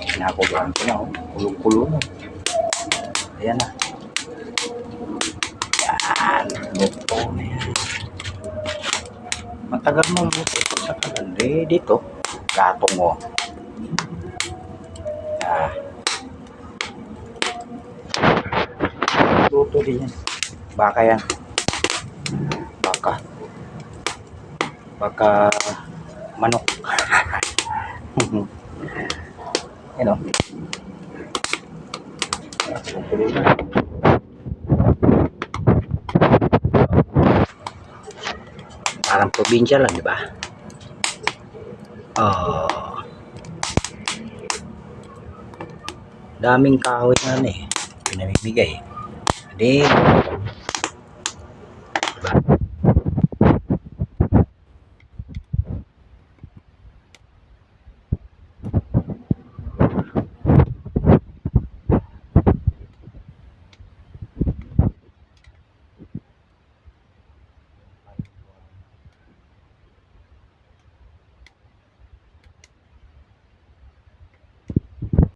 Kinakuluan ko na, oh. Kulong-kulo. Ayan na. Yan. Luto na yan. Matagal mo luto sa kalan. Eh, dito. Gatong mo. Ah. Luto din yan. Baka yan. Baka. Baka manok. Yan o. Parang probinsya lang, di ba? Oh. Daming kahoy na eh. Pinamimigay. Hindi. Diba?